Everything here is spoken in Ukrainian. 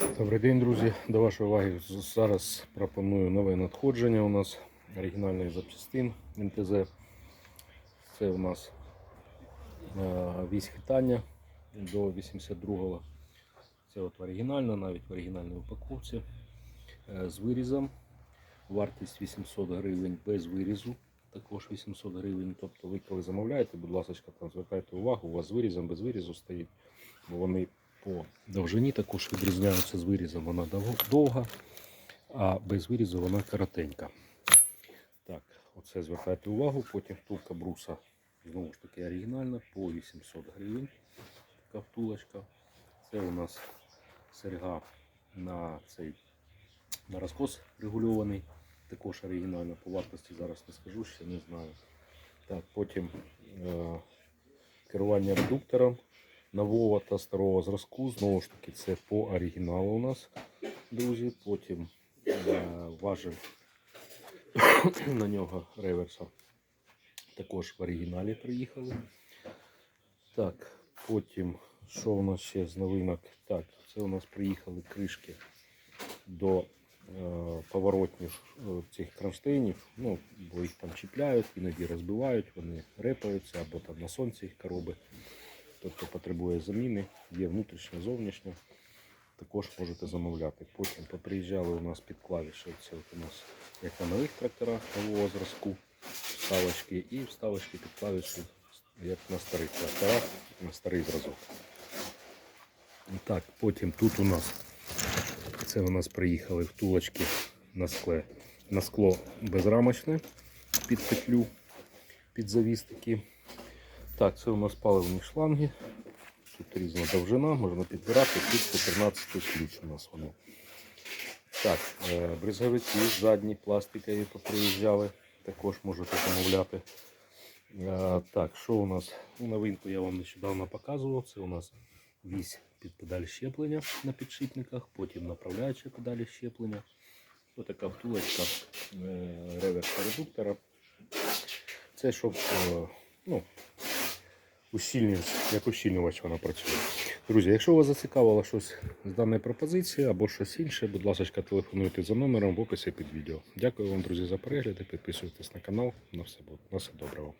Добрий день, друзі. До вашої уваги зараз пропоную нове надходження у нас оригінальних запчастин МТЗ. Це у нас е, вісь хитання до 82-го. Це от оригінальна, навіть в оригінальній упаковці е, з вирізом. Вартість 800 гривень без вирізу. Також 800 гривень. Тобто ви коли замовляєте, будь ласка, там звертайте увагу, у вас з вирізом без вирізу стоїть. Бо вони по довжині також відрізняються з вирізом. Вона довга, а без вирізу вона коротенька. Так, оце звертайте увагу. Потім втулка бруса знову ж таки оригінальна по 800 гривень. Така втулочка. Це у нас серга на цей на розкос регульований. Також оригінально по вартості зараз не скажу, ще не знаю. Так, потім е, керування редуктором нового та старого зразку. Знову ж таки, це по оригіналу у нас, друзі. Потім е, важель на нього реверса. Також в оригіналі приїхали. Так, потім, що у нас ще з новинок? Так, це у нас приїхали кришки до е, поворотних е, цих кронштейнів. Ну, бо їх там чіпляють, іноді розбивають, вони репаються або там на сонці їх короби. Тобто потребує заміни, є внутрішня, зовнішня. Також можете замовляти. Потім поприїжджали у нас під клавіші. Це от у нас як на нових тракторах нового зразку, вставочки і вставочки під клавіші, як на старих тракторах, на старий зразок. Так, потім тут у нас це у нас приїхали втулочки на скле, на скло безрамочне під петлю, під завістики. Так, це у нас паливні шланги. Тут різна довжина, можна підбирати. Тут 14 ключ у нас вони. Так, е, бризговики задні, пластикові поприїжджали. Також можете замовляти. Е, Так, що у нас? Ну, новинку я вам нещодавно показував. Це у нас вісь під педаль щеплення на підшипниках, потім направляюча педалі щеплення. Ось така втулочка е, реверса редуктора. Це щоб ну, ущільнювач, як усільнювач вона працює. Друзі, якщо вас зацікавило щось з даної пропозиції або щось інше, будь ласка, телефонуйте за номером в описі під відео. Дякую вам, друзі, за перегляд. Підписуйтесь на канал. На все, на все доброго.